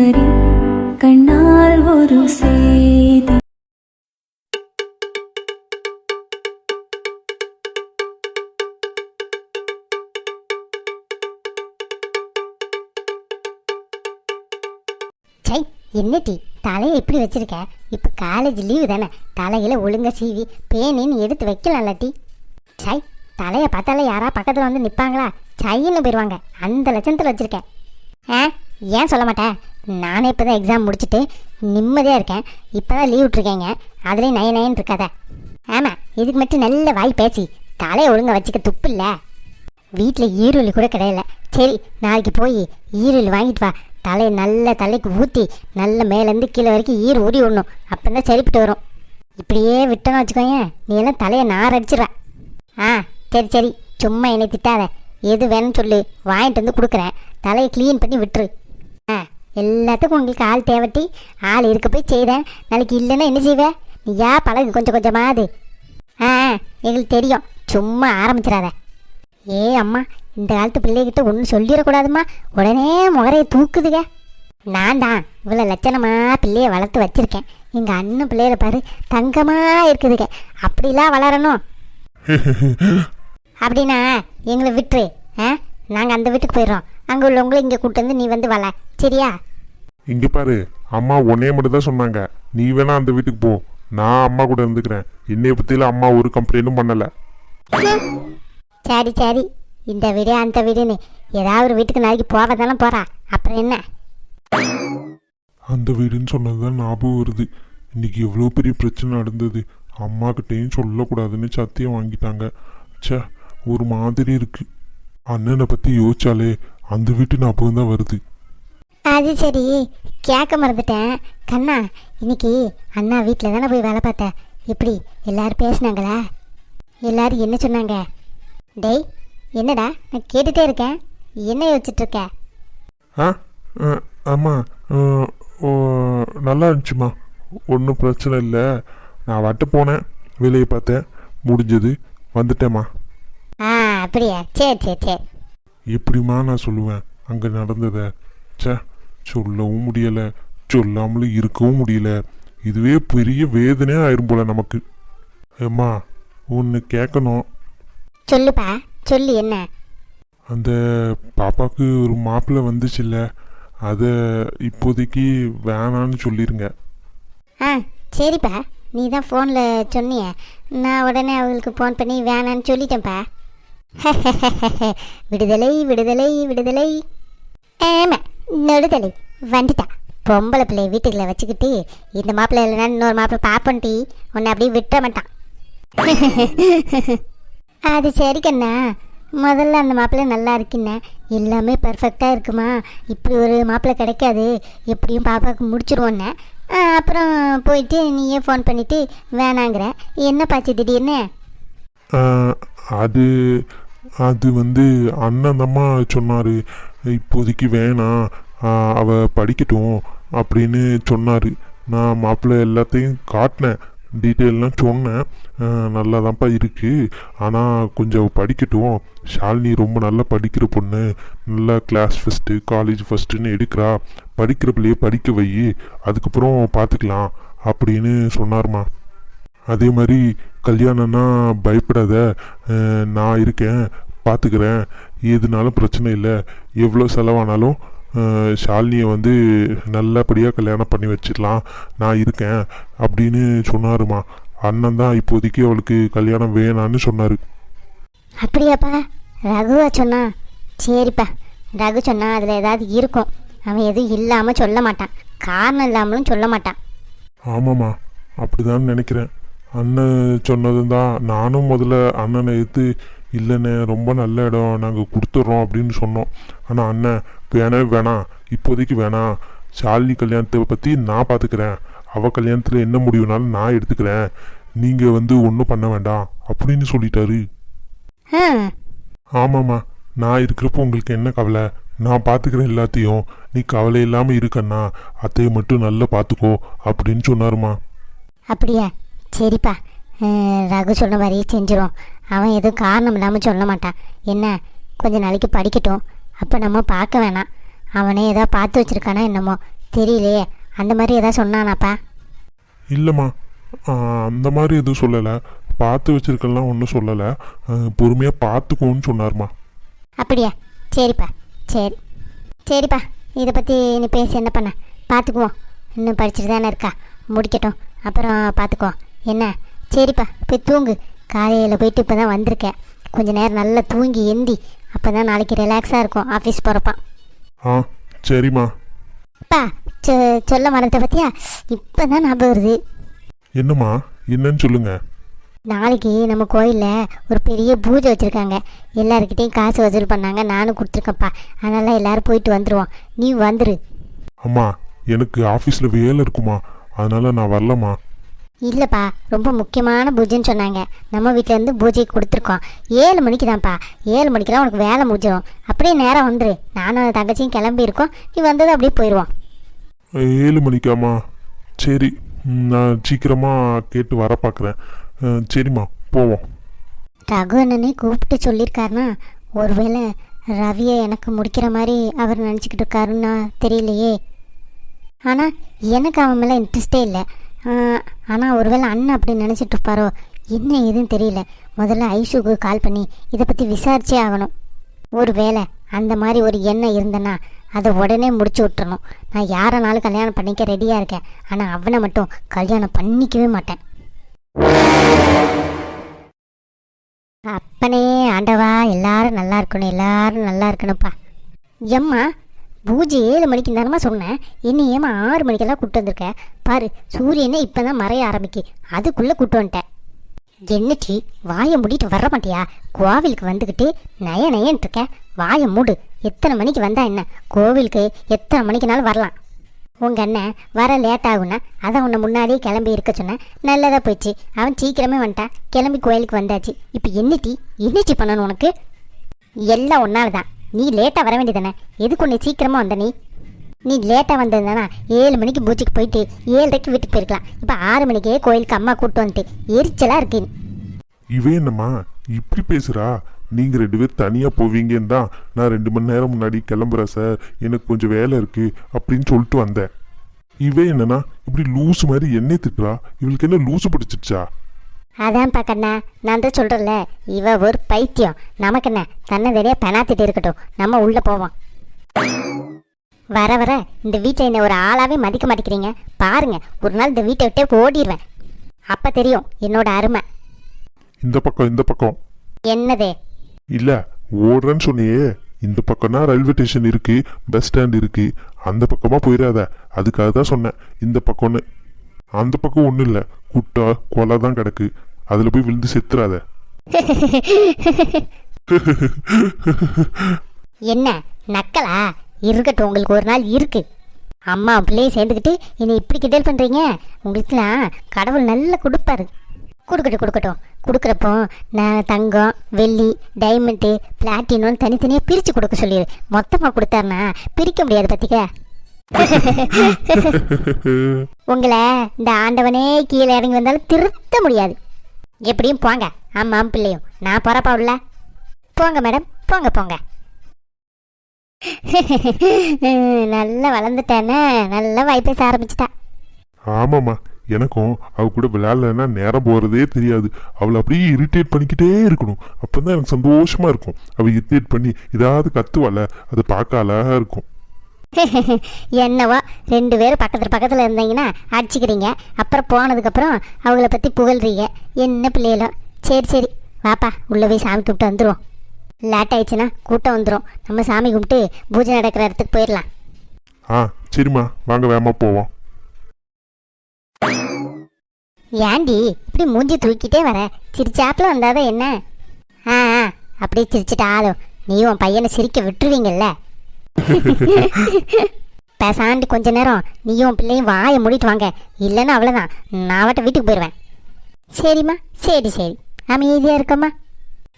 சுந்தரி கண்ணால் ஒரு செய்தி. சை என்ன டீ? தலையை இப்படி வச்சிருக்க? இப்போ காலேஜ் லீவு தானே. தலையில ஒழுங்கா சீவி பேனின்னு எடுத்து வைக்கலாம்ல டீ. சை தலையை பார்த்தாலே யாரா பக்கத்தில் வந்து நிற்பாங்களா சைன்னு போயிடுவாங்க அந்த லட்சத்தில் வச்சிருக்கேன் ஆ ஏன் சொல்ல மாட்டேன் நானே இப்போ தான் எக்ஸாம் முடிச்சுட்டு நிம்மதியாக இருக்கேன். இப்போ தான் லீவ் விட்ருக்கேங்க அதுலேயும் நய நயன் இருக்காத. ஆமாம் இதுக்கு மட்டும் நல்ல வாய் பேசி தலையை ஒழுங்காக வச்சுக்க துப்பு இல்லை. வீட்டில் ஈரொலி கூட கிடையாது சரி நாளைக்கு போய் ஈரொலி வாங்கிட்டு வா. தலையை நல்ல தலைக்கு ஊற்றி நல்ல மேலேருந்து கீழே வரைக்கும் ஈர் ஊறி விடணும். அப்போ தான் சரிப்பட்டு வரும். இப்படியே விட்டோன்னு வச்சுக்கோங்க நீ எல்லாம் தலையை நார் அடிச்சிடுற ஆ சரி சரி. சும்மா என்னை திட்டாத. எது வேணும்னு சொல்லு. வாங்கிட்டு வந்து கொடுக்குறேன். தலையை க்ளீன் பண்ணி விட்டுரு. ஆ. எல்லாத்துக்கும் உங்களுக்கு ஆள் தேவட்டி ஆள் இருக்க போய் செய்தேன் நாளைக்கு இல்லைன்னா என்ன செய்வே? நீ யா பழகு கொஞ்சம் கொஞ்சமாவது ஆ ஆ, எங்களுக்கு தெரியும். சும்மா ஆரம்பிச்சிடாத. ஏ அம்மா இந்த காலத்து பிள்ளைகிட்ட ஒன்றும் சொல்லிடக்கூடாதும்மா உடனே முகரையை தூக்குதுங்க நான் தான் இவ்வளோ லட்சணமா பிள்ளைய வளர்த்து வச்சிருக்கேன். எங்கள் அண்ணன் பிள்ளையில பாரு தங்கமா இருக்குதுங்க அப்படிலாம் வளரணும். அப்படின்னா எங்களை விட்டுரு. நாங்கள் அந்த வீட்டுக்கு போயிடுறோம். அங்கே உள்ளவங்களை இங்கே கூட்டு வந்து நீ வந்து வள. சரியா? இங்க பாரு அம்மா உன்னைய மட்டும் தான் சொன்னாங்க. நீ வேணா அந்த வீட்டுக்கு போ. நான் அம்மா கூட இருந்துக்கிறேன். என்னைய பத்தியில அம்மா ஒரு கம்ப்ளைண்ட்டும் பண்ணல. சரி சரி. இந்த வீடு அந்த வீடுன்னு. ஏதாவது ஒரு வீட்டுக்கு நாளைக்கு போக தானே போகிறா அப்புறம் என்ன? அந்த வீடுன்னு சொன்னதுதான் ஞாபகம் வருது. இன்னைக்கு எவ்வளோ பெரிய பிரச்சனை நடந்தது. அம்மா கிட்டேயும் சொல்லக்கூடாதுன்னு சத்தியம் வாங்கிட்டாங்க. ச்சே ஒரு மாதிரி இருக்கு. அண்ணனை பத்தி யோசிச்சாலே அந்த வீட்டு ஞாபகம் தான் வருது. அது சரி. கேட்க மறந்துட்டேன். கண்ணா இன்னைக்கு அண்ணா வீட்டில் தானே போய் வேலை பார்த்தேன் எப்படி எல்லாரும் பேசுனாங்களா? எல்லாரும் என்ன சொன்னாங்க? டேய் என்னடா நான் கேட்டுட்டே இருக்கேன். என்ன யோசிச்சுட்டு இருக்க? ஆ ஆ, ஆமா ஆ, ஓ, நல்லா இருந்துச்சுமா ஒன்றும் பிரச்சனை இல்லை. நான் வட்டு போனேன். வேலையை பார்த்தேன். முடிஞ்சது. வந்துட்டேம்மா. ஆ அப்படியா? சரி சரி சரி. எப்படிம்மா நான் சொல்லுவேன்? அங்கே நடந்ததை. ச்சே சொல்லவும் முடியலை. சொல்லாமலும் இருக்கவும் முடியல. இதுவே பெரிய வேதனையாக ஆயிரும் போல நமக்கு. ஏம்மா ஒன்று கேட்கணும் சொல்லுப்பா சொல்லு என்ன? அந்த பாப்பாவுக்கு ஒரு மாப்பிள்ளை வந்துச்சுல்ல அதை இப்போதைக்கு வேணான்னு சொல்லிருங்க. ஆ சரிப்பா. நீ தான் ஃபோனில் சொன்னிய. நான் உடனே அவங்களுக்கு ஃபோன் பண்ணி வேணான்னு சொல்லிட்டேன்ப்பா. விடுதலை விடுதலை விடுதலை. ஆமா நடுதலை வந்துட்டா பொம்பளை பிள்ளை வீட்டுக்குள்ள வச்சுக்கிட்டு இந்த மாப்பிள்ளை இல்லைன்னா இன்னொரு மாப்பிள்ளை பார்ப்பன்ட்டி உன்னை அப்படியே விட்டுற மாட்டான். அது சரி கண்ணா. முதல்ல அந்த மாப்பிள்ளை நல்லா இருக்குண்ணே எல்லாமே பர்ஃபெக்டாக இருக்குமா? இப்படி ஒரு மாப்பிள்ளை கிடைக்காது. எப்படியும் பாப்பாவுக்கு முடிச்சிருவோன்னே. அப்புறம் போயிட்டு நீயே ஃபோன் பண்ணிவிட்டு வேணாங்கிற. என்ன பாச்சு திடீர்னு? அது அது வந்து அண்ணன் தம்மா சொன்னார் இப்போதைக்கு வேணாம் அவள் அவ படிக்கட்டும் அப்படின்னு சொன்னார். நான் மாப்பிள்ளை எல்லாத்தையும் காட்டினேன் டீட்டெயில்லாம் சொன்னேன். நல்லா நல்லாதான்ப்பா இருக்குது ஆனால் கொஞ்சம் படிக்கட்டும். ஷாலினி ரொம்ப நல்லா படிக்கிற பொண்ணு நல்லா கிளாஸ் ஃபஸ்ட்டு காலேஜ் ஃபஸ்ட்டுன்னு எடுக்கிறா. படிக்கிற பிள்ளைய படிக்க வை அதுக்கப்புறம் பார்த்துக்கலாம் அப்படின்னு சொன்னார்மா. அதே மாதிரி கல்யாணம்னா பயப்படாத. நான் இருக்கேன் பார்த்துக்கிறேன் எதுனாலும் பிரச்சனை இல்லை. எவ்வளோ செலவானாலும் ஷாலினியை வந்து நல்லபடியாக கல்யாணம் பண்ணி வச்சிடலாம். நான் இருக்கேன் அப்படின்னு சொன்னாருமா. அண்ணன் தான் இப்போதைக்கு அவளுக்கு கல்யாணம் வேணான்னு சொன்னார். அப்படியாப்பா? ரகுவா சொன்னா சரிப்பா. ரகு சொன்னா அதில் ஏதாவது இருக்கும். அவன் எதுவும் இல்லாமல் சொல்ல மாட்டான். காரணம் இல்லாமலும் சொல்ல மாட்டான். ஆமாம்மா. அப்படிதான் நினைக்கிறேன். அண்ணன் சொன்னதும் தான் நானும் முதல்ல அண்ணனை எடுத்து இல்லைண்ணே ரொம்ப நல்ல இடம். நாங்கள் கொடுத்துட்றோம் அப்படின்னு சொன்னோம். ஆனால் அண்ணன் வேணவே வேணாம். இப்போதைக்கு வேணாம். ஷாலினி கல்யாணத்தை பற்றி நான் பார்த்துக்கிறேன் அவள் கல்யாணத்தில் என்ன முடிவுனாலும் நான் எடுத்துக்கிறேன். நீங்கள் வந்து ஒன்றும் பண்ண வேண்டாம். அப்படின்னு சொல்லிட்டாரு. ஆமாம்மா. நான் இருக்கிறப்போ உங்களுக்கு என்ன கவலை? நான் பார்த்துக்கிறேன் எல்லாத்தையும். நீ கவலை இல்லாமல் இருக்கண்ணா அத்தையை மட்டும் நல்லா பார்த்துக்கோ அப்படின்னு சொன்னாருமா அப்படியா? சரிப்பா. ரகு சொன்ன மாதிரியே செஞ்சிரும். அவன் எதுவும் காரணம் இல்லாமல் சொல்ல மாட்டான். என்ன கொஞ்ச நாளைக்கு படிக்கட்டும். அப்போ நம்ம பார்க்க வேணாம். அவனே ஏதோ பார்த்து வச்சிருக்கானா என்னமோ. தெரியலையே. அந்த மாதிரி ஏதாவது சொன்னானாப்பா? இல்லைம்மா. அந்த மாதிரி எதுவும் சொல்லலை. பார்த்து வச்சிருக்கலாம் ஒன்றும் சொல்லலை. பொறுமையாக பார்த்துக்கோன்னு சொன்னார்மா. அப்படியா? சரிப்பா. சரி. சரிப்பா. இதை பற்றி நீ பேசி என்ன பண்ண? பார்த்துக்குவோம். இன்னும் படிச்சுட்டு தானே இருக்கா? முடிக்கட்டும். அப்புறம் பார்த்துக்குவோம். என்ன? சரிப்பா போய் தூங்கு. காலையில் போயிட்டு இப்போ தான் வந்திருக்கேன். கொஞ்ச நேரம் நல்லா தூங்கி எந்தி அப்போ தான் நாளைக்கு ரிலாக்ஸாக இருக்கும் ஆஃபீஸ் போகிறப்பான் ஆ சரிம்மா. அப்பா சொ சொல்ல மறந்த பற்றியா இப்போ தான் ஞாபகம் வருது. என்னம்மா? என்னன்னு சொல்லுங்க. நாளைக்கு நம்ம கோயிலில் ஒரு பெரிய பூஜை வச்சுருக்காங்க. எல்லாருக்கிட்டையும் காசு வசூல் பண்ணாங்க நானும் கொடுத்துருக்கேன்ப்பா. அதனால் எல்லோரும் போயிட்டு வந்துடுவோம் நீ வந்துரு. அம்மா எனக்கு ஆஃபீஸில் வேலை இருக்குமா? அதனால நான் வரலம்மா. இல்லைப்பா ரொம்ப முக்கியமான பூஜைன்னு சொன்னாங்க. நம்ம வீட்டிலேருந்து பூஜை கொடுத்துருக்கோம். ஏழு மணிக்கு தான்ப்பா. ஏழு மணிக்கெல்லாம் உனக்கு வேலை முடிஞ்சிடும் அப்படியே நேரம் வந்துரு. நானும் தங்கச்சியும் கிளம்பி இருக்கோம் நீ வந்தது அப்படியே போயிடுவோம் ஏழு மணிக்காம்மா. சரி நான் சீக்கிரமாக கேட்டு வர பார்க்குறேன். சரிம்மா போவோம். ரகு அண்ணனே கூப்பிட்டு சொல்லியிருக்காருன்னா ஒருவேளை ரவியை எனக்கு முடிக்கிற மாதிரி அவர் நினச்சிக்கிட்டு இருக்காருன்னா தெரியலையே. ஆனால் எனக்கு அவன் மேலே இன்ட்ரெஸ்டே இல்லை. ஆனால் ஒருவேளை அண்ணன் அப்படி நினச்சிட்டு இருப்பாரோ? என்ன ஏதுன்னு தெரியல. முதல்ல ஐஷுக்கு கால் பண்ணி இதை பற்றி விசாரிச்சே ஆகணும். ஒரு வேளை அந்த மாதிரி ஒரு எண்ணம் இருந்தேன்னா அதை உடனே முடிச்சு விட்டுறணும். நான் யாரனாலும் கல்யாணம் பண்ணிக்க ரெடியாக இருக்கேன். ஆனால் அவனை மட்டும் கல்யாணம் பண்ணிக்கவே மாட்டேன். அப்பனே ஆண்டவா எல்லாரும் நல்லா இருக்கணும் எல்லாரும் நல்லா இருக்கணும்ப்பா. எம்மா பூஜை ஏழு மணிக்கு தானமா சொன்னேன். என்ன ஏமா ஆறு மணிக்கெல்லாம் கூப்பிட்டு வந்திருக்க? பாரு சூரியனே இப்போ தான் மறைய ஆரம்பிக்கு. அதுக்குள்ளே கூப்பிட்டு வந்துட்டேன். என்னச்சி வாயை மூடிட்டு வர மாட்டியா? கோவிலுக்கு வந்துக்கிட்டு நய நயன்ட்டு இருக்க. வாயை மூடு. எத்தனை மணிக்கு வந்தா என்ன? கோவிலுக்கு எத்தனை மணிக்குனாலும் வரலாம். உங்கள் அண்ணன் வர லேட் ஆகுனா அதான் உன்னை முன்னாடியே கிளம்பி இருக்க சொன்னேன். நல்லதாக போயிடுச்சு. அவன் சீக்கிரமே வந்துட்டான். கிளம்பி கோயிலுக்கு வந்தாச்சு. இப்போ என்னட்டி என்னச்சி பண்ணணும் உனக்கு? எல்லாம் ஒன்றால் தான் நீ லேட்டாக வர வேண்டியதானே எதுக்கு உன்னை சீக்கிரமாக வந்த நீ? நீ லேட்டாக வந்திருந்தானா ஏழு மணிக்கு பூஜைக்கு போயிட்டு ஏழரைக்கு வீட்டுக்கு போயிருக்கலாம். இப்போ ஆறு மணிக்கே கோயிலுக்கு அம்மா கூப்பிட்டு வந்துட்டு எரிச்சலாக இருக்கு இவன் என்னம்மா? இப்படி பேசுகிறா நீங்கள் ரெண்டு பேர் தனியாக போவீங்கன்னு தான் நான் ரெண்டு மணி நேரம் முன்னாடி கிளம்புறேன் சார். எனக்கு கொஞ்சம் வேலை இருக்குது அப்படின்னு சொல்லிட்டு வந்தேன். இவே என்னன்னா இப்படி லூசு மாதிரி என்னை திட்டுறா? இவளுக்கு என்ன லூசு பிடிச்சிடுச்சா? அதான் கண்ணா நான் தான் சொல்கிறேன்ல இவ ஒரு பைத்தியம். நமக்கு என்ன தன்னை தெரியா பெனாத்திட்டு இருக்கட்டும். நம்ம உள்ளே போவோம். வர வர இந்த வீட்டில் என்னை ஒரு ஆளாவே மதிக்க மாட்டேங்கிறீங்க. பாருங்க ஒரு நாள் இந்த வீட்டை விட்டே ஓடிடுவேன் அப்போ தெரியும் என்னோட அருமை. இந்த பக்கம் இந்த பக்கம். என்னதே? இல்லை ஓடுறேன்னு சொன்னியே. இந்த பக்கம்னா ரயில்வே ஸ்டேஷன் இருக்கு பஸ் ஸ்டாண்ட் இருக்கு. அந்த பக்கமா போயிடாத. அதுக்காக தான் சொன்னேன் இந்த பக்கம்னு. அந்த பக்கம் ஒன்றும் இல்லை. குட்டா கொலை தான் கிடக்கு. அதில் போய் விழுந்து செத்துறாத. என்ன நக்கலா? இருக்கட்டும் உங்களுக்கு ஒரு நாள் இருக்கு. அம்மா பிள்ளையும் சேர்ந்துக்கிட்டு என்னை இப்படி கிண்டல் பண்ணுறீங்க உங்களுக்குலாம் கடவுள் நல்லா கொடுப்பாரு. கொடுக்கட்டும் கொடுக்கட்டும். கொடுக்குறப்போ நான் தங்கம் வெள்ளி டைமண்டு பிளாட்டினம் தனித்தனியாக பிரித்து கொடுக்க சொல்லிடு மொத்தமாக கொடுத்தாருன்னா பிரிக்க முடியாது பார்த்திக்க உங்களை இந்த ஆண்டவனே கீழே இறங்கி வந்தாலும் திருத்த முடியாது. எப்படியும் போங்க. ஆமாம் பிள்ளையும் நான் போகிறப்பா உள்ள போங்க மேடம். போங்க போங்க. நல்லா வளர்ந்துட்டானே. நல்லா வைப்பேச ஆரம்பிச்சிட்டா. ஆமாம்மா. எனக்கும் அவ கூட விளையாடலைன்னா நேரம் போகிறதே தெரியாது. அவளை அப்படியே இரிட்டேட் பண்ணிக்கிட்டே இருக்கணும். அப்போ தான் எனக்கு சந்தோஷமா இருக்கும். அவள் இரிட்டேட் பண்ணி ஏதாவது கத்துவாள. அதை பார்க்க அழகா இருக்கும். என்னவோ ரெண்டு பேரும் பக்கத்தில் பக்கத்தில் இருந்தீங்கன்னா அடிச்சுக்கிறீங்க. அப்புறம் போனதுக்கப்புறம் அவங்கள பற்றி புகழ்றீங்க. என்ன பிள்ளைகளோ. சரி சரி. வாப்பா உள்ளே போய் சாமி கும்பிட்டு வந்துடுவோம் லேட் ஆயிடுச்சுன்னா கூட்டம் வந்துடும் நம்ம சாமி கும்பிட்டு பூஜை நடக்கிற இடத்துக்கு போயிடலாம். ஆ சரிம்மா. வாங்க வேகமாக போவோம். ஏண்டி இப்படி மூஞ்சி தூக்கிட்டே வர? சிரிச்சாப்புல வந்தாதான் என்ன? ஆ ஆ. அப்படியே சிரிச்சிட்டாலும் நீ உன் பையனை சிரிக்க விட்டுருவீங்கல்ல? பேசாண்டி கொஞ்ச நேரம். நீயும் பிள்ளையும் வாயை மூடிட்டு வாங்க. இல்லைன்னா அவ்வளோதான் நான் அவட்ட வீட்டுக்கு போயிடுவேன் சரிம்மா. சரி சரி. அமைதியாக இருக்கம்மா.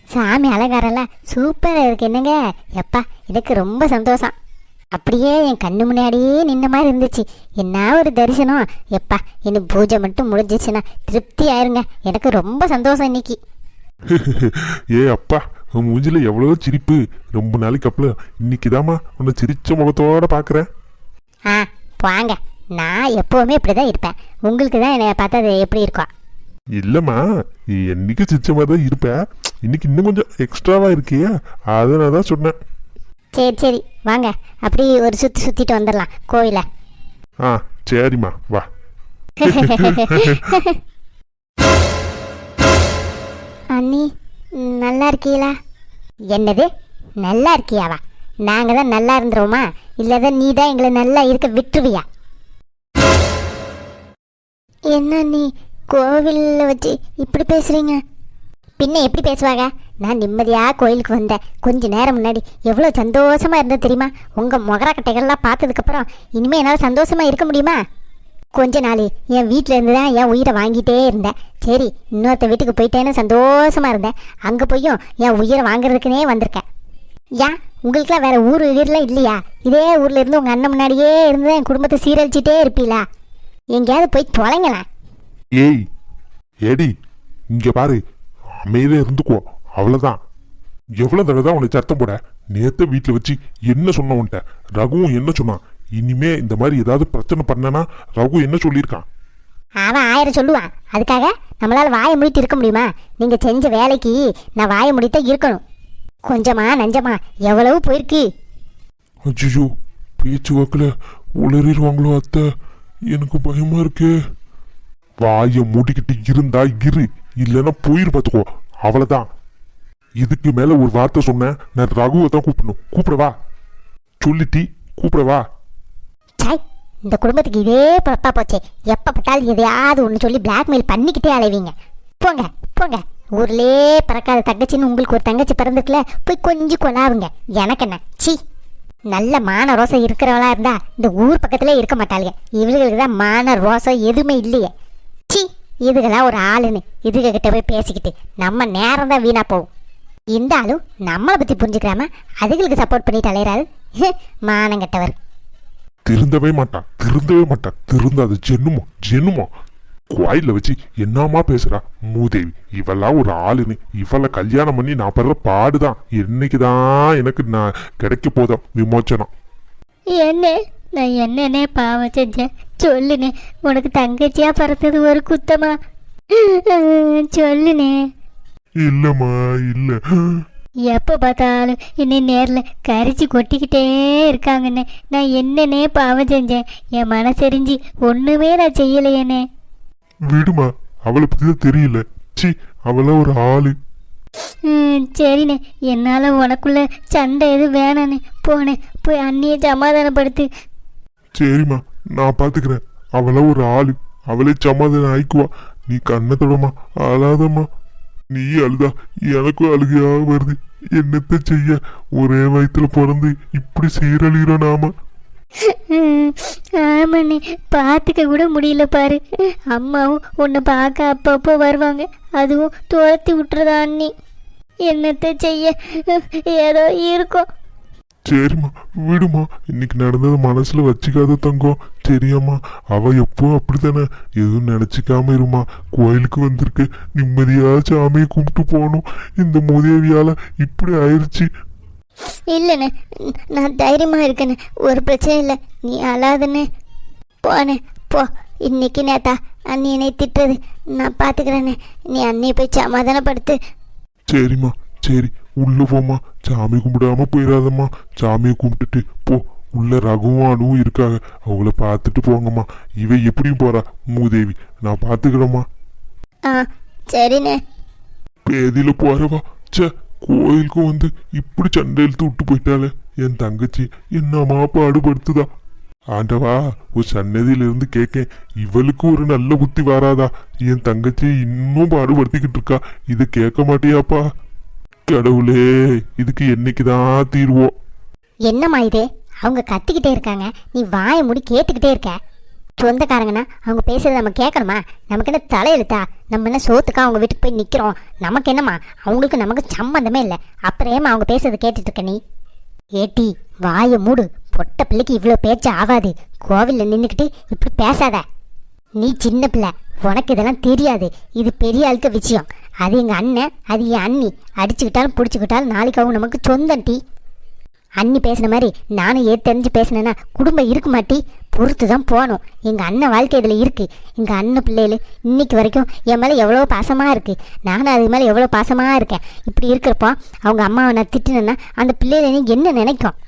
சாமி அலங்காரம்ல சூப்பராக இருக்கு. என்னங்க? எப்பா எனக்கு ரொம்ப சந்தோஷம். அப்படியே என் கண்ணு முன்னாடியே நின்ன மாதிரி இருந்துச்சு. என்ன ஒரு தரிசனம். எப்பா இன்னும் பூஜை மட்டும் முடிஞ்சிச்சுன்னா திருப்தி ஆயிருங்க. எனக்கு ரொம்ப சந்தோஷம் இன்னைக்கு. ஏ அப்பா உன் மூஞ்சில எவ்வளோ சிரிப்பு? ரொம்ப நாளைக்கு அப்புறம் இன்னைக்குதாம்மா உன்னை சிரிச்ச முகத்தோட பார்க்குறேன் ஆ வாங்க. நான் எப்போவுமே இப்படி தான் இருப்பேன். உங்களுக்கு தான் என்னை பார்த்தா அது எப்படி இருக்கும் இல்லைம்மா என்னைக்கு சிரிச்ச மாதிரி தான் இருப்ப. இன்னைக்கு இன்னும் கொஞ்சம் எக்ஸ்ட்ராவா இருக்கியா. அதனால தான் சொன்னேன். சரி சரி. வாங்க. அப்படி ஒரு சுற்றி சுற்றிட்டு வந்துடலாம். கோயிலை. ஆ சரிம்மா. வா. அண்ணி நல்லா இருக்கீங்களா? என்னது? நல்லா இருக்கியாவா? நாங்கள் தான் நல்லா இருந்துருவோமா? இல்லைதான் நீ தான் எங்களை நல்லா இருக்க விட்டுருவியா? என்ன நீ கோவிலில் வச்சு இப்படி பேசுகிறீங்க பின்ன எப்படி பேசுவாங்க? நான் நிம்மதியாக கோயிலுக்கு வந்தேன். கொஞ்ச நேரம் முன்னாடி எவ்வளோ சந்தோஷமாக இருந்தது தெரியுமா? உங்கள் முகரக்கட்டைகள்லாம் பார்த்ததுக்கப்புறம் இனிமேல் என்னால் சந்தோஷமாக இருக்க முடியுமா? கொஞ்ச நாள் என் வீட்டில் இருந்து தான் என் உயிரை வாங்கிட்டே இருந்தேன். சரி இன்னொருத்த வீட்டுக்கு போயிட்டேன்னு சந்தோஷமா இருந்தேன். அங்கே போயும் என் உயிரை வாங்குறதுக்குனே வந்திருக்கேன். ஏன் உங்களுக்குலாம் வேற ஊர் உயிரெலாம் இல்லையா? இதே ஊரில் இருந்து உங்கள் அண்ணன் முன்னாடியே இருந்து என் குடும்பத்தை சீரழிச்சிட்டே இருப்பீங்களா எங்கேயாவது போய் தொலைங்களேன். ஏய் ஏடி இங்கே பாரு. அமைதியாக இருந்துக்கோ. அவ்வளோதான் எவ்வளோ தடவை தான் உனக்கு சத்தம் போட? நேற்று வீட்டில் வச்சு என்ன சொன்ன உன்ட்ட ரகுவும் என்ன சொன்னான்? இனிமே இந்த மாதிரி ஏதாவது பிரச்சனை பண்ணனா ரகு என்ன சொல்லியிருக்கான்? அவன் ஆயிரம் சொல்லுவான். அதுக்காக நம்மளால் வாயை மூடிட்டு இருக்க முடியுமா? நீங்கள் செஞ்ச வேலைக்கு நான் வாயை மூடித்தான் இருக்கணும். கொஞ்சமா நஞ்சமா எவ்வளவு போயிருக்கு? அஜிஜோ பேச்சு வாக்கில் உளறிடுவாங்களோ அத்தை. எனக்கு பயமா இருக்கு. வாயை மூடிக்கிட்டு இருந்தா இரு. இல்லைன்னா போயிரு பார்த்துக்கோ. அவ்வளவுதான். இதுக்கு மேல ஒரு வார்த்தை சொன்னேன். நான் ரகுவை தான் கூப்பிடணும். கூப்பிடவா? சொல்லிட்டி கூப்பிடவா? சாய் இந்த குடும்பத்துக்கு இதே பொழப்பா போச்சே. எப்போ பார்த்தாலும் எதையாவது ஒன்று சொல்லி பிளாக்மெயில் பண்ணிக்கிட்டே அலைவீங்க. போங்க போங்க. ஊர்லே பிறக்காத தங்கச்சின்னு உங்களுக்கு ஒரு தங்கச்சி பிறந்துட்டுல போய் கொஞ்சம் கொலாவுங்க. எனக்கு என்ன? சி. நல்ல மான ரோசம் இருக்கிறவளா இருந்தா இந்த ஊர் பக்கத்திலே இருக்க மாட்டாளுங்க. இவளுகளுக்கு தான் மான ரோசம் எதுவுமே இல்லையே. சி இதுகெல்லாம் ஒரு ஆளுன்னு இதுக கிட்ட போய் பேசிக்கிட்டு நம்ம நேரம் தான் வீணா போகும். இந்த ஆளும் நம்மளை பற்றி புரிஞ்சுக்கிறாம அதுகளுக்கு சப்போர்ட் பண்ணிட்டு அலையிறாரு. மானம் கெட்டவர். திருந்தவே மாட்டான் திருந்தவே மாட்டான் திருந்தாது ஜென்னுமோ ஜென்னுமோ கோயில வச்சு என்னமா பேசுறா? மூதேவி இவெல்லாம் ஒரு ஆளுன்னு. இவளை கல்யாணம் பண்ணி நான் படுற பாடுதான். என்னைக்குதான் எனக்கு நான் கிடைக்க போதும் விமோச்சனம். என்ன நான் என்னன்னே பாவம் செஞ்சேன். சொல்லுனே உனக்கு தங்கச்சியா பிறந்தது ஒரு குத்தமா? சொல்லுனே. இல்லம்மா இல்ல. எப்போ பார்த்தாலும் என்னை நேரில் கரிச்சு கொட்டிக்கிட்டே இருக்காங்கண்ணே. நான் என்னன்னே பாவம் செஞ்சேன். என் மனசெரிஞ்சு ஒன்றுமே நான் செய்யலையேண்ணே. விடுமா அவளை தான் தெரியல. சி அவள ஒரு ஆளு. ம், சரிண்ணே. என்னால் உனக்குள்ள சண்டை எதுவும் வேணாண்ணே. போனே போய் அண்ணியை சமாதானப்படுத்து. சரிம்மா நான் பாத்துக்கிறேன். அவள ஒரு ஆளு. அவளே சமாதானம் ஆயிக்குவா. நீ கண்ணை தொடமா அழாதம்மா. நீ அழுதா எனக்கும் அழுகையாக வருது. என்னத்த செய்ய? ஒரே வயத்துல பிறந்து இப்படி சீரழிகிறோம் நாம? ஆமாண்ணே. பார்த்துக்க கூட முடியல பாரு. அம்மாவும் உன்னை பார்க்க அப்பப்போ வருவாங்க. அதுவும் துரத்தி விட்டுறதா அண்ணி என்னத்தை செய்ய? ஏதோ இருக்கும். சரிம்மா விடுமா இன்னைக்கு நடந்தது மனசுல வச்சுக்காத தங்கம் சரியாம்மா. அவ எப்போ அப்படித்தானே? எதுவும் நினைச்சுக்காம இருமா கோயிலுக்கு வந்திருக்கு. நிம்மதியா சாமியை கும்பிட்டு போகணும். இந்த மூதேவியால இப்படி ஆயிருச்சு. இல்லைண்ணே நான் தைரியமாக இருக்கேண்ணே. ஒரு பிரச்சனை இல்லை. நீ அழாதண்ணே. போண்ணே போ. இன்னைக்கு நேத்தா அண்ணி என்னை திட்டுறது. நான் பார்த்துக்கிறேண்ணே நீ அண்ணியை போய் சமாதானப்படுத்து. சரிம்மா. சரி. உள்ள போம்மா. சாமி கும்பிடாம போயிடாதம்மா சாமியை கும்பிட்டுட்டு போ. உள்ள ரகுவும் அணுவும் இருக்காங்க. அவங்கள பார்த்துட்டு போங்கம்மா. இவ எப்படியும் போறா. மூதேவி நான் பார்த்துக்கிறேம்மா. ஆ சரிண்ணே. பேதியில போறவா. ச்சே கோயிலுக்கு வந்து இப்படி சண்டை இழுத்து விட்டு போயிட்டாலே என் தங்கச்சி என்னம்மா பாடுபடுத்துதா? ஆண்டவா ஒரு சன்னதியில இருந்து கேட்கேன் இவளுக்கு ஒரு நல்ல புத்தி வராதா? என் தங்கச்சி இன்னும் பாடுபடுத்திக்கிட்டு இருக்கா. இதை கேட்க மாட்டியாப்பா? கடவுளே இதுக்கு என்னைக்குதான் தீர்வோ என்னம்மா இது? அவங்க கத்திக்கிட்டே இருக்காங்க. நீ வாயை மூடி கேட்டுக்கிட்டே இருக்க. சொந்தக்காரங்கன்னா அவங்க பேசுறத நம்ம கேட்கணுமா நமக்கு என்ன தலையெழுத்தா? நம்ம என்ன சோத்துக்கா அவங்க வீட்டுக்கு போய் நிற்கிறோம் நமக்கு என்னம்மா? அவங்களுக்கு நமக்கு சம்மந்தமே இல்லை. அப்புறம் ஏம்மா அவங்க பேசுறத கேட்டுட்டு இருக்க நீ? ஏட்டி வாயை மூடு. பொட்ட பிள்ளைக்கு இவ்வளோ பேச்சு ஆகாது. கோவிலில் நின்றுக்கிட்டு இப்படி பேசாத. நீ சின்ன பிள்ளை. உனக்கு இதெல்லாம் தெரியாது. இது பெரிய ஆளுக்கு விஷயம். அது எங்கள் அண்ணன் அது என் அண்ணி. அடிச்சுக்கிட்டாலும் பிடிச்சிக்கிட்டாலும் நாளைக்கு அவங்க நமக்கு சொந்தம் டீ. அண்ணி பேசின மாதிரி நானும் ஏ தெரிஞ்சு பேசினேன்னா குடும்பம் இருக்கு மாட்டி பொறுத்து தான் போகணும். எங்கள் அண்ணன் வாழ்க்கை இதில் இருக்குது எங்கள் அண்ணன் பிள்ளைகள் இன்றைக்கி வரைக்கும் என் மேலே எவ்வளோ பாசமாக இருக்குது நானும் அது மேலே எவ்வளோ பாசமாக இருக்கேன். இப்படி இருக்கிறப்போ அவங்க அம்மாவை நான் திட்டினேன்னா அந்த பிள்ளைகளை என்ன நினைக்கும்?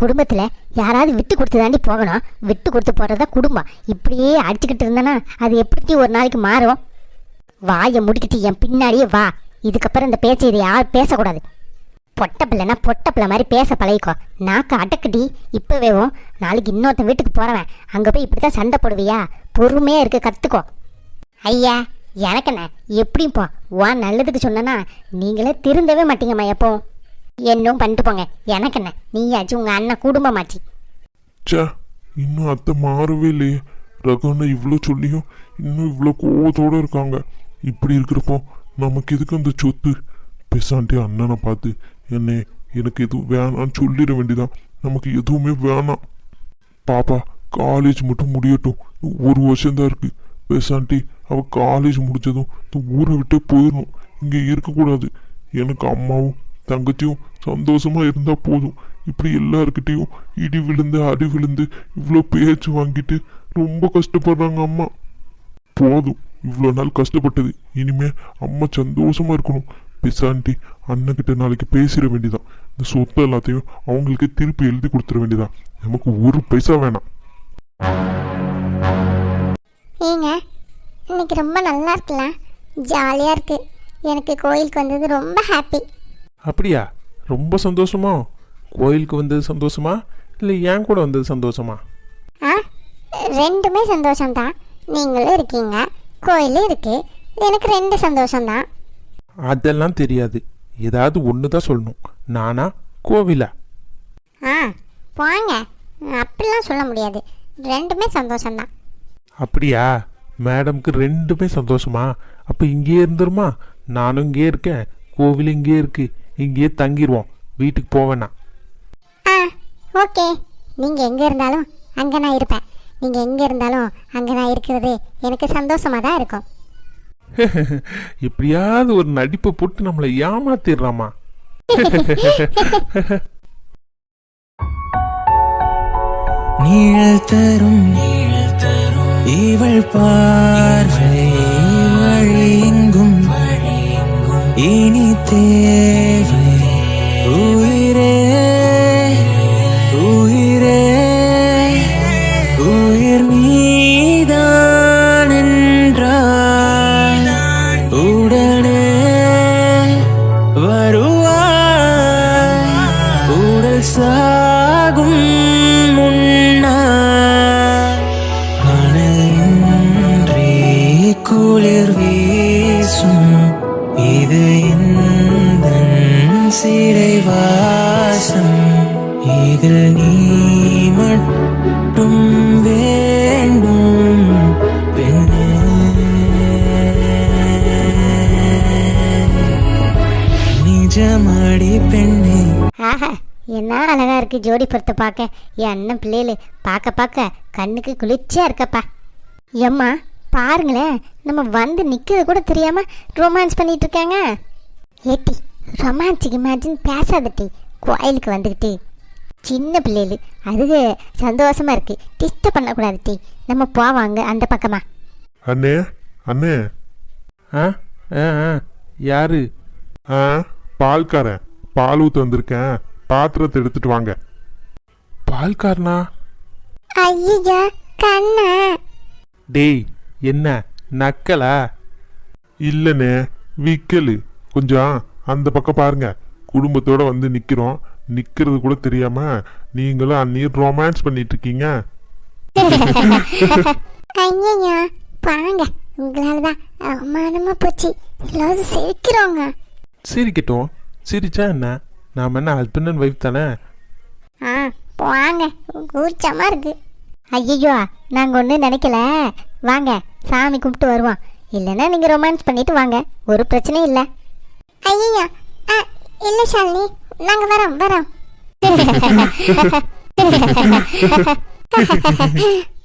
குடும்பத்தில் யாராவது விட்டு கொடுத்து தாண்டி போகணும். விட்டு கொடுத்து போகிறது தான் குடும்பம். இப்படியே அடிச்சுக்கிட்டு இருந்தேன்னா அது எப்படி ஒரு நாளைக்கு மாறும்? வாயை முடிக்கிட்டு என் பின்னாடியே வா. இதுக்கப்புறம் இந்த பேச்சை இதை யார் பேசக்கூடாது. பொட்ட பிள்ளைனா பொட்ட பிள்ளை மாதிரி பேச பழகிக்கோ. நாக்கு அடக்குடி. இப்போவேவும் நாளைக்கு இன்னொருத்தன் வீட்டுக்கு போகிறவன் அங்கே போய் இப்படி தான் சண்டை போடுவியா? பொறுமையாக இருக்க கற்றுக்கோ ஐயா எனக்கு என்ன? எப்படியும் போ. வா நல்லதுக்கு சொன்னனா நீங்களே திருந்தவே மாட்டீங்கம்மா எப்போ என்னும் பண்ணிட்டு போங்க. எனக்கு என்ன? நீயாச்சும் உங்கள் அண்ணன் குடும்பமாச்சு. சே இன்னும் அத்தை மாறவே இல்லையே. ரகுன்னு இவ்வளோ சொல்லியும் இன்னும் இவ்வளோ கோவத்தோடு இருக்காங்க. இப்படி இருக்கிறப்போ நமக்கு எதுக்கு அந்த சொத்து? பெசாண்டி அண்ணனை பார்த்து என்னே எனக்கு எதுவும் வேணாம்னு சொல்லிட வேண்டியதான் நமக்கு எதுவுமே வேணாம். பாப்பா காலேஜ் மட்டும் முடியட்டும். ஒரு வருஷம்தான் இருக்கு. பேசாண்டி அவ காலேஜ் முடிச்சதும் இந்த ஊரை விட்டே போயிடணும். இங்கே இருக்கக்கூடாது. எனக்கு அம்மாவும் தங்கச்சியும் சந்தோஷமா இருந்தா போதும். இப்படி எல்லாருக்கிட்டையும் இடி விழுந்து அடி விழுந்து இவ்வளோ பேச்சு வாங்கிட்டு ரொம்ப கஷ்டப்படுறாங்க அம்மா. போதும். இவ்வளோ நாள் கஷ்டப்பட்டது. இனிமே அம்மா சந்தோஷமா இருக்கணும். பிசாண்டி அண்ணன்கிட்ட நாளைக்கு பேசிட வேண்டியதான் இந்த சொத்து எல்லாத்தையும் அவங்களுக்கு திருப்பி எழுதி கொடுத்துட வேண்டியதான் நமக்கு ஒரு பைசா வேணாம். ஏங்க இன்னைக்கு ரொம்ப நல்லா இருக்குல்ல? ஜாலியாக இருக்கு. எனக்கு கோயிலுக்கு வந்தது ரொம்ப ஹாப்பி அப்படியா? ரொம்ப சந்தோஷமா? கோயிலுக்கு வந்தது சந்தோஷமா? இல்லை என் கூட வந்தது சந்தோஷமா? ஆ ரெண்டுமே சந்தோஷம்தான். நீங்களும் இருக்கீங்க. கோயிலும் இருக்கு. எனக்கு ரெண்டு சந்தோஷம்தான். அதெல்லாம் தெரியாது. ஏதாவது ஒன்று தான் சொல்லணும். நானா கோவிலா? ஆ போங்க. அப்படிலாம் சொல்ல முடியாது. ரெண்டுமே சந்தோஷம்தான். அப்படியா? மேடம்க்கு ரெண்டுமே சந்தோஷமா? அப்போ இங்கேயே இருந்துருமா? நானும் இங்கேயே இருக்கேன். கோவில் இங்கேயே இருக்கு. இங்கேயே தங்கிடுவோம் வீட்டுக்கு போவேண்ணா ஆ ஓகே. நீங்கள் எங்கே இருந்தாலும் அங்கே நான் இருப்பேன். நீங்கள் எங்கே இருந்தாலும் அங்கே நான் இருக்கிறது எனக்கு சந்தோஷமாக தான் இருக்கும். எப்படியாவது ஒரு நடிப்பை போட்டு நம்மளை ஏமாத்திடுறாமா? நீழல் தரும் நீழல் தரும் இவள் பார்வை வழியெங்கும் இனி தேவை. ஜோடி பொறுத்த பார்க்க. என் அண்ணன் பிள்ளைகளு பார்க்க பார்க்க கண்ணுக்கு குளிர்ச்சியா இருக்கப்பா. எம்மா பாருங்களேன் நம்ம வந்து நிற்கிறது கூட தெரியாம ரொமான்ஸ் பண்ணிட்டு இருக்காங்க. ஏட்டி ரொமான்ஸுக்கு இமேஜின் பேசாதட்டி கோயிலுக்கு வந்துக்கிட்டு. சின்ன பிள்ளைகள் அது சந்தோஷமா இருக்கு. டிஸ்டர்ப் பண்ணக்கூடாது டி. நம்ம போவாங்க அந்த பக்கமா. அண்ணே அண்ணே. ஆ ஆ ஆ யாரு? ஆ பால்காரன். பால் ஊற்ற வந்திருக்கேன். பாத்திரத்தை எடுத்துட்டு வாங்க. பால்காரனா? ஐயா கண்ணா. டேய் என்ன நக்கலா? இல்லைண்ணே விக்கலு. கொஞ்சம் அந்த பக்கம் பாருங்க. குடும்பத்தோட வந்து நிக்கிறோம். நிக்கிறது கூட தெரியாம நீங்களும் அந்நீர் ரொமான்ஸ் பண்ணிட்டு இருக்கீங்க ஐயா பாங்க உங்களால தான் அவமானமா போச்சு. எல்லாரும் சிரிக்கிறோங்க. சிரிக்கட்டும். சிரிச்சா என்ன? நாம் என்ன ஹஸ்பண்ட் அண்ட் ஒய்ஃப் தானே? ஆ வாங்க கூச்சமாக இருக்கு. ஐயோ நாங்கள் ஒன்றும் நினைக்கல. வாங்க சாமி கும்பிட்டு வருவோம். இல்லைன்னா நீங்கள் ரொமான்ஸ் பண்ணிட்டு வாங்க ஒரு பிரச்சனையும் இல்லை. ஐயோ ஆ இல்லை ஷாலினி நாங்கள் வரோம் வரோம்.